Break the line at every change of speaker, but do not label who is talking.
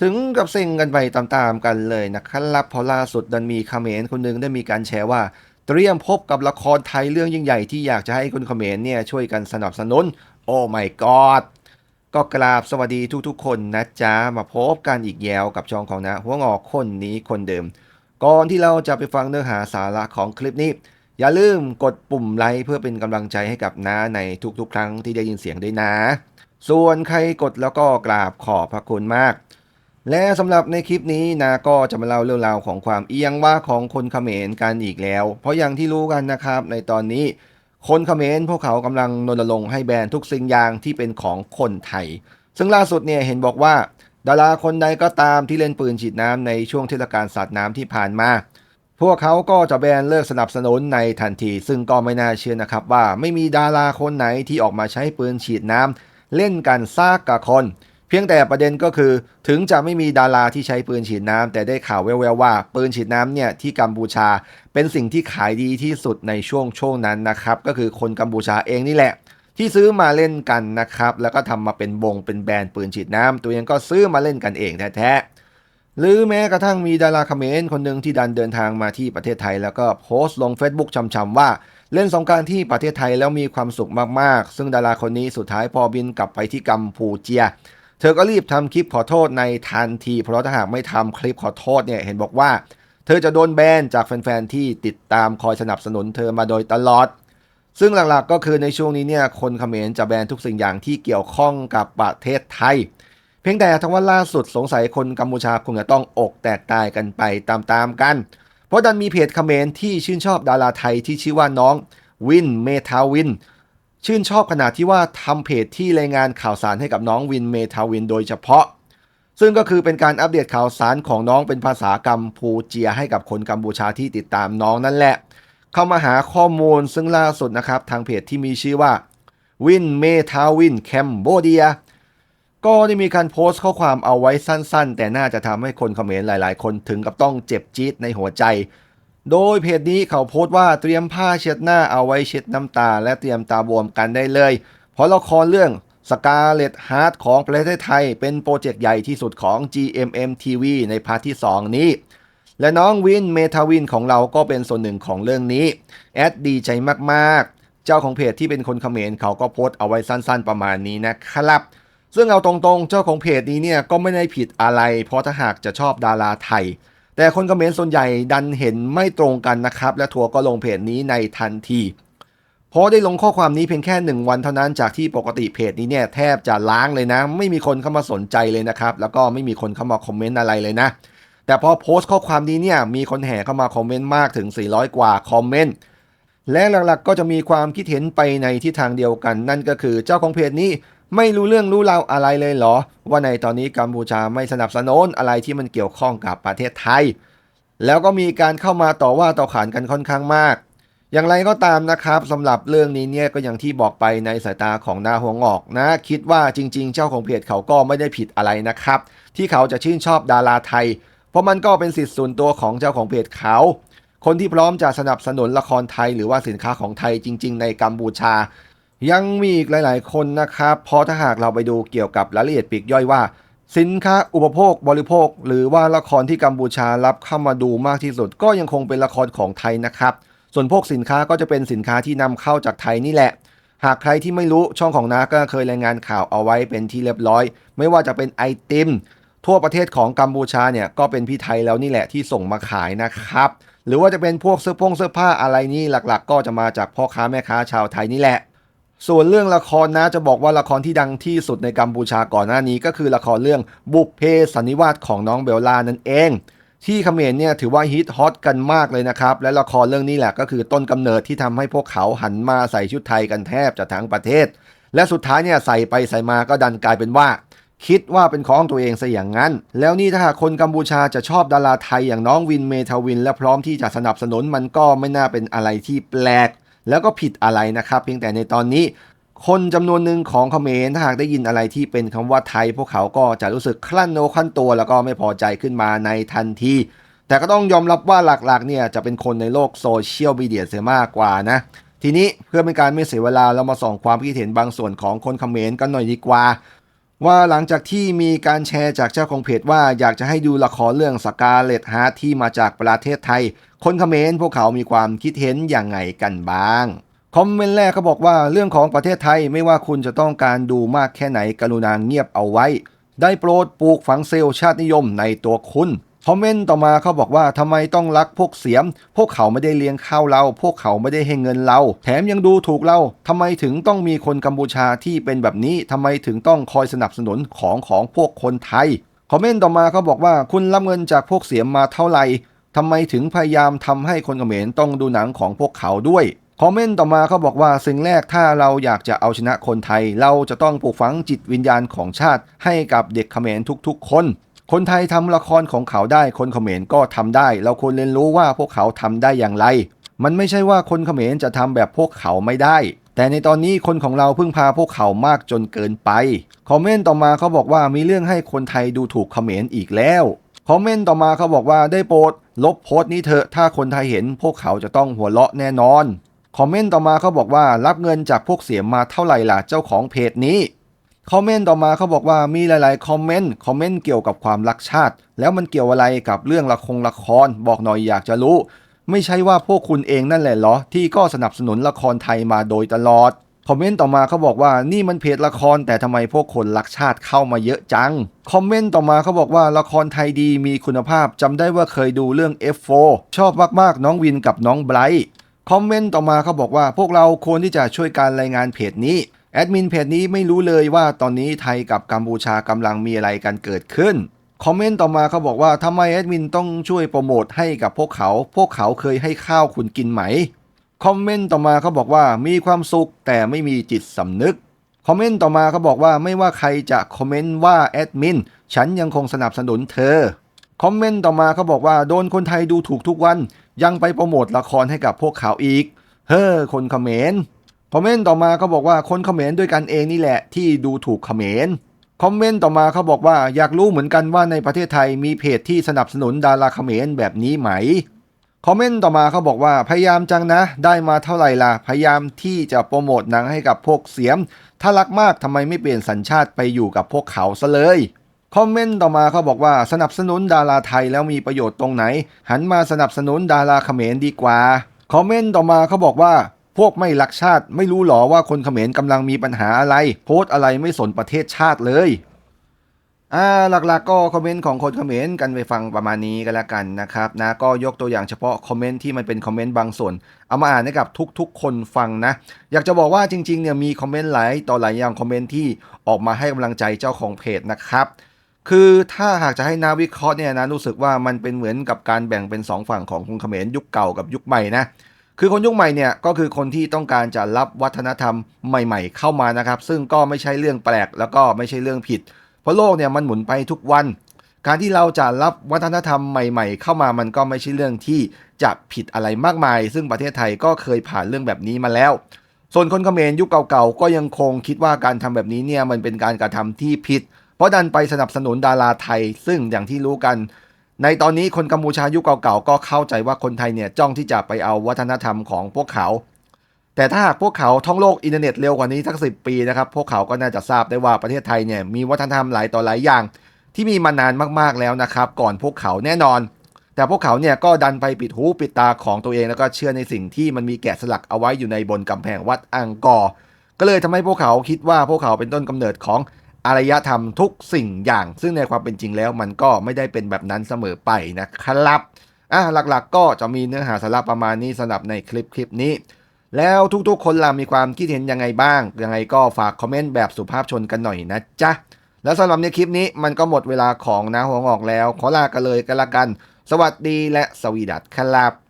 ถึงกับเซ็งกันไปตามๆกันเลยนะครับเพราะล่าสุดดันมีเขมรคนหนึ่งได้มีการแชร์ว่า เตรียมพบกับละครไทยเรื่องยิ่งใหญ่ที่อยากจะให้คนเขมรเนี่ยช่วยกันสนับสนุน โอ้ my god ก็กราบสวัสดีทุกๆ คนนะจ๊ะ มาพบกันอีกแยวกับช่องของนะ หัวงอกคนนี้คนเดิม ก่อนที่เราจะไปฟังเนื้อหาสาระของคลิปนี้ อย่าลืมกดปุ่มไลค์เพื่อเป็นกำลังใจให้กับน้าในทุกๆ ครั้งที่ได้ยินเสียงด้วยนะ ส่วนใครกดแล้วก็กราบขอบพระคุณมาก และสำหรับในคลิปนี้นาก็จะมาเล่าเรื่องราวของความเอียงว่าของคนเขมรกันอีกแล้ว เพราะอย่างที่รู้กันนะครับ ในตอนนี้ คนเขมรพวกเขากำลังรณรงค์ให้แบนทุกสิ่งอย่างที่เป็นของคนไทย ซึ่งล่าสุดเนี่ยเห็นบอกว่า ดาราคนใดก็ตามที่เล่นปืนฉีดน้ำในช่วงเทศกาลสาดน้ำที่ผ่านมาพวกเขาก็จะแบนเลิกสนับสนุนในทันที ซึ่งก็ไม่น่าเชื่อนะครับว่าไม่มีดาราคนไหนที่ออกมาใช้ปืนฉีดน้ำเล่นกันซากกับคน เพียงแต่ประเด็นก็คือถึงจะไม่มีดาราที่ใช้ปืนฉีดน้ำแต่ได้ข่าวแว่วๆว่า ปืนฉีดน้ำเนี่ยที่กัมพูชาเป็นสิ่งที่ขายดีที่สุดในช่วงช่วงนั้นนะครับ ก็คือคนกัมพูชาเองนี่แหละ ที่ซื้อมาเล่นกันนะครับ แล้วก็ทำมาเป็นวงเป็นแบรนด์ปืนฉีดน้ำตัวเองก็ซื้อมาเล่นกันเองแท้ๆหรือแม้กระทั่งมีดาราเขมรคนหนึ่งที่ดันเดินทางมาที่ประเทศไทย แล้วก็โพสต์ลง Facebook ชำๆว่าเล่นสงการที่ประเทศไทยแล้วมีความสุขมากๆ ซึ่งดาราคนนี้สุดท้ายพอบินกลับไปที่กัมพูเจีย เธอก็รีบทำคลิปขอโทษในทันที เพราะถ้าหากไม่ทำคลิปขอโทษเนี่ยเห็นบอกว่า เธอจะโดนแบนจากแฟนๆที่ติดตามคอยสนับสนุนเธอมาโดยตลอด ซึ่งหลักๆก็คือในช่วงนี้เนี่ยคนเขมรจะแบนทุกสิ่งอย่างที่เกี่ยวข้องกับประเทศไทย เพียงแต่ทั้งว่าล่าสุดสงสัยคนกัมพูชาคงจะต้องอกแตกตายกันไปตามๆกัน เพราะดันมีเพจเขมรที่ชื่นชอบดาราไทยที่ชื่อว่าน้องวินเมทาวิน ชื่นชอบขนาดที่ว่าทำเพจที่รายงานข่าวสารให้กับน้องวินเมทาวินโดยเฉพาะ ซึ่งก็คือเป็นการอัปเดตข่าวสารของน้องเป็นภาษากัมพูเจียให้กับคนกัมพูชาที่ติดตามน้องนั่นแหละ เข้ามาหาข้อมูลซึ่งล่าสุดนะครับ ทางเพจที่มีชื่อว่าวินเมทาวินแคมโบเดียก็ได้มีการโพสต์ข้อความเอาไว้สั้นๆ แต่น่าจะทำให้คนคอมเขมรหลายๆ คนถึงกับต้องเจ็บจี๊ดในหัวใจ โดยเพจนี้เขาโพสต์ว่าเตรียมผ้าเช็ดหน้าเอาไว้เช็ดน้ำตา และเตรียมตาบวมกันได้เลย เพราะละครเรื่องสกาเลตฮาร์ดของประเทศไทย เป็นโปรเจกต์ใหญ่ที่สุดของ GMM TV ในพาร์ทที่ 2 นี้ และน้องวินเมทาวินของเราก็เป็นส่วนหนึ่งของเรื่องนี้แอดดีใจมากๆ เจ้าของเพจที่เป็นคนเขมรเขาก็โพสต์เอาไว้สั้นๆประมาณนี้นะครับ ซึ่งเอาตรงๆ เจ้าของเพจนี้เนี่ยก็ไม่ได้ผิดอะไร เพราะถ้าหากจะชอบดาราไทย แต่คนคอมเขมรส่วนใหญ่ดันเห็นไม่ตรงกันนะครับ และทัวร์ก็ลงเพจนี้ในทันทีเพราะได้ลงข้อความนี้เพียงแค่หนึ่งวันเท่านั้นจากที่ปกติเพจนี้เนี่ยแทบจะล้างเลยนะ ไม่มีคนเข้ามาสนใจเลยนะครับ แล้วก็ไม่มีคนเข้ามาคอมเมนต์อะไรเลยนะ แต่พอโพสต์ข้อความนี้เนี่ยมีคนแห่เข้ามาคอมเมนต์มากถึง 400 กว่าคอมเมนต์และหลักๆก็จะมีความคิดเห็นไปในทิศทางเดียวกัน นั่นก็คือเจ้าของเพจนี้ ไม่รู้เรื่องรู้ราวอะไรเลยเหรอ ว่าในตอนนี้กัมพูชาไม่สนับสนุนอะไรที่มันเกี่ยวข้องกับประเทศไทย แล้วก็มีการเข้ามาต่อว่าต่อขานกันค่อนข้างมาก อย่างไรก็ตามนะครับสำหรับเรื่องนี้เนี่ยก็อย่างที่บอกไปในสายตาของนาหัวงอกนะ คิดว่าจริง ๆ เจ้าของเพจเขาก็ไม่ได้ผิดอะไรนะครับ ที่เขาจะชื่นชอบดาราไทย เพราะมันก็เป็นสิทธิ์ส่วนตัวของเจ้าของเพจเขาคนที่พร้อมจะสนับสนุนละครไทยหรือว่าสินค้าของไทยจริง ๆ ในกัมพูชา ยังมีอีกหลายๆ คนนะครับเพราะถ้าหากเราไปดูเกี่ยวกับรายละเอียดปีกย่อยว่า สินค้าอุปโภคบริโภค หรือว่าละครที่กัมพูชารับเข้ามาดูมากที่สุด ก็ยังคงเป็นละครของไทยนะครับ ส่วนพวกสินค้าก็จะเป็นสินค้าที่นำเข้าจากไทยนี่แหละ หากใครที่ไม่รู้ช่องของน้าก็เคยรายงานข่าวเอาไว้เป็นที่เรียบร้อย ไม่ว่าจะเป็นไอติมทั่วประเทศของกัมพูชาเนี่ยก็เป็นพี่ไทยแล้วนี่แหละที่ส่งมาขายนะครับหรือว่าจะเป็นพวกเสื้อผงเสื้อผ้าอะไรนี่หลัก ๆ ก็จะมาจากพ่อค้าแม่ค้าชาวไทยนี่แหละ ส่วนเรื่องละครนะจะบอกว่าละครที่ดังที่สุดในกัมพูชาก่อนหน้านี้ ก็คือละครเรื่องบุพเพสันนิวาสของน้องเบลล่านั่นเอง ที่เขมรเนี่ยถือว่าฮิตฮอตกันมากเลยนะครับ และละครเรื่องนี้แหละก็คือต้นกำเนิดที่ทำให้พวกเขาหันมาใส่ชุดไทยกันแทบจะทั้งประเทศ และสุดท้ายเนี่ยใส่ไปใส่มาก็ดันกลายเป็นว่า คิดว่าเป็นของตัวเองซะอย่างนั้น แล้วนี่ถ้าหากคนกัมพูชาจะชอบดาราไทยอย่างน้องวินเมทาวิน และพร้อมที่จะสนับสนุนมันก็ไม่น่าเป็นอะไรที่แปลก แล้วก็ผิดอะไรนะครับ เพียงแต่ในตอนนี้ คนจำนวนหนึ่งของเขมรถ้าหากได้ยินอะไรที่เป็นคำว่าไทย พวกเขาก็จะรู้สึกคลั่นโนคลั่นตัว แล้วก็ไม่พอใจขึ้นมาในทันทีแต่ก็ต้องยอมรับว่าหลักๆเนี่ยจะเป็นคนในโลกโซเชียลมีเดียเสียมากกว่านะ ทีนี้เพื่อเป็นการไม่เสียเวลาเรามาส่องความคิดเห็นบางส่วนของคนเขมรกันหน่อยดีกว่า ว่าหลังจากที่มีการแชร์จากเจ้าของเพจว่าอยากจะให้ดูละครเรื่องสกาเลตฮาร์ที่มาจากประเทศไทย คนเขมรพวกเขามีความคิดเห็นอย่างไงกันบ้าง คอมเมนต์แรกเขาบอกว่าเรื่องของประเทศไทยไม่ว่าคุณจะต้องการดูมากแค่ไหนกรุณาเงียบเอาไว้ ได้โปรดปลูกฝังเซลล์ชาตินิยมในตัวคุณ คอมเมนต์ต่อมาเขาบอกว่าทำไมต้องรักพวกเสียม พวกเขาไม่ได้เลี้ยงข้าวเรา พวกเขาไม่ได้ให้เงินเรา แถมยังดูถูกเราทำไมถึงต้องมีคนกัมพูชาที่เป็นแบบนี้ทำไมถึงต้องคอยสนับสนุนของของพวกคนไทย คอมเมนต์ต่อมาเขาบอกว่าคุณรับเงินจากพวกเสียมมาเท่าไหร่ทำไมถึงพยายามทำให้คนเขมรต้องดูหนังของพวกเขาด้วยคอมเมนต์ต่อมาเขาบอกว่าสิ่งแรกถ้าเราอยากจะเอาชนะคนไทย เราจะต้องปลูกฝังจิตวิญญาณของชาติ ให้กับเด็กเขมรทุกๆ คน คนไทยทำละครของเขาได้ คนเขมรก็ทำได้ เราควรเรียนรู้ว่าพวกเขาทำได้อย่างไร มันไม่ใช่ว่าคนเขมรจะทำแบบพวกเขาไม่ได้ แต่ในตอนนี้คนของเราพึ่งพาพวกเขามากจนเกินไป คอมเมนต์ต่อมาเขาบอกว่ามีเรื่องให้คนไทยดูถูกเขมรอีกแล้ว คอมเมนต์ต่อมาเขาบอกว่าได้โปรดลบโพสต์นี้เถอะ ถ้าคนไทยเห็นพวกเขาจะต้องหัวเราะแน่นอน คอมเมนต์ต่อมาเขาบอกว่ารับเงินจากพวกเสียมาเท่าไหร่ล่ะเจ้าของเพจนี้ คอมเมนต์ต่อมาเขาบอกว่ามีหลายๆคอมเมนต์คอมเมนต์เกี่ยวกับความรักชาติ แล้วมันเกี่ยวอะไรกับเรื่องละครละคร บอกหน่อยอยากจะรู้ ไม่ใช่ว่าพวกคุณเองนั่นแหละเหรอ ที่ก็สนับสนุนละครไทยมาโดยตลอดคอมเมนต์ต่อมาเขาบอกว่านี่มันเพจละครแต่ทำไมพวกคนรักชาติเข้ามาเยอะจัง คอมเมนต์ต่อมาเขาบอกว่าละครไทยดีมีคุณภาพจำได้ว่าเคยดูเรื่อง F4 ชอบมากๆน้องวินกับน้องไบรท์คอมเมนต์ต่อมาเขาบอกว่าพวกเราควรที่จะช่วยการรายงานเพจนี้ แอดมินเพจนี้ไม่รู้เลยว่าตอนนี้ไทยกับกัมพูชากำลังมีอะไรกันเกิดขึ้น คอมเมนต์ต่อมาเขาบอกว่าทำไมแอดมินต้องช่วยโปรโมทให้กับพวกเขา พวกเขาเคยให้ข้าวคุณกินไหม คอมเมนต์ต่อมาเขาบอกว่ามีความสุขแต่ไม่มีจิตสำนึก คอมเมนต์ต่อมาเขาบอกว่าไม่ว่าใครจะคอมเมนต์ว่าแอดมินฉันยังคงสนับสนุนเธอ คอมเมนต์ต่อมาเขาบอกว่าโดนคนไทยดูถูกทุกวัน ยังไปโปรโมทละครให้กับพวกเขาอีก เฮ้อคนคอมเขมร คอมเมนต์ต่อมาเขาบอกว่าคนเขมรด้วยกันเองนี่แหละที่ดูถูกเขมรคอมเมนต์ต่อมาเขาบอกว่าอยากรู้เหมือนกันว่าในประเทศไทยมีเพจที่สนับสนุนดาราเขมรแบบนี้ไหมคอมเมนต์ต่อมาเขาบอกว่าพยายามจังนะ ได้มาเท่าไหร่ล่ะ พยายามที่จะโปรโมทหนังให้กับพวกเสียม ถ้ารักมากทำไมไม่เปลี่ยนสัญชาติไปอยู่กับพวกเขาซะเลยคอมเมนต์ต่อมาเขาบอกว่าสนับสนุนดาราไทยแล้วมีประโยชน์ตรงไหน หันมาสนับสนุนดาราเขมรดีกว่าคอมเมนต์ต่อมาเขาบอกว่า พวกไม่รักชาติไม่รู้หรอว่าคนเขมรกำลังมีปัญหาอะไร โพสอะไรไม่สนประเทศชาติเลยอ่าหลักๆก็คอมเมนต์ของคนเขมรกันไปฟังประมาณนี้กันแล้วกันนะครับนะก็ยกตัวอย่างเฉพาะคอมเมนต์ที่มันเป็นคอมเมนต์บางส่วน เอามาอ่านให้กับทุกๆ คนฟังนะ อยากจะบอกว่าจริงๆเนี่ยมีคอมเมนต์หลายต่อหลายอย่างคอมเมนต์ที่ออกมาให้กำลังใจเจ้าของเพจนะครับคือถ้าหากจะให้นาวิเคราะห์เนี่ยนะรู้สึกว่ามันเป็นเหมือนกับการแบ่งเป็นสองฝั่งของคนเขมรยุคเก่ากับยุคใหม่นะ คือคนยุคใหม่เนี่ยก็คือคนที่ต้องการจะรับวัฒนธรรมใหม่ๆ เข้ามานะครับ ซึ่งก็ไม่ใช่เรื่องแปลกแล้วก็ไม่ใช่เรื่องผิด เพราะโลกเนี่ยมันหมุนไปทุกวัน การที่เราจะรับวัฒนธรรมใหม่ ๆ เข้ามามันก็ไม่ใช่เรื่องที่จะผิดอะไรมากมาย ซึ่งประเทศไทยก็เคยผ่านเรื่องแบบนี้มาแล้ว ส่วนคนเขมรยุคเก่าๆก็ยังคงคิดว่าการทำแบบนี้เนี่ยมันเป็นการกระทำที่ผิด เพราะดันไปสนับสนุนดาราไทย ซึ่งอย่างที่รู้กัน ในตอนนี้คนกัมพูชายุคเก่าๆก็เข้าใจว่าคนไทยเนี่ยจ้องที่จะไปเอาวัฒนธรรมของพวกเขา แต่ถ้าหากพวกเขาท่องโลกอินเทอร์เน็ตเร็วกว่านี้สักสิปีนะครับพวกเขาก็น่าจะทราบได้ว่าประเทศไทยเนี่ยมีวัฒนธรรมหลายต่อหลายอย่าง ที่มีมานานมากๆแล้วนะครับก่อนพวกเขาแน่นอน แต่พวกเขาเนี่ยก็ดันไปปิดหูปิดตาของตัวเองแล้วก็เชื่อในสิ่งที่มันมีแกะสลักเอาไว้อยู่ในบนกำแพงวัดอังกอร์ก็เลยทำให้พวกเขาคิดว่าพวกเขาเป็นต้นกำเนิดของ อารยธรรมทุกสิ่งอย่าง ซึ่งในความเป็นจริงแล้วมันก็ไม่ได้เป็นแบบนั้นเสมอไปนะครับอะหลักๆก็จะมีเนื้อหาสาระประมาณนี้สำหรับในคลิปคลิปนี้ แล้วทุกๆ คนล่ะมีความคิดเห็นยังไงบ้าง ยังไงก็ฝากคอมเมนต์แบบสุภาพชนกันหน่อยนะจ๊ะ แล้วสำหรับในคลิปนี้มันก็หมดเวลาของน้าหัวงอกแล้ว ขอลากันเลยกันละกัน สวัสดีและสวีดัสครับ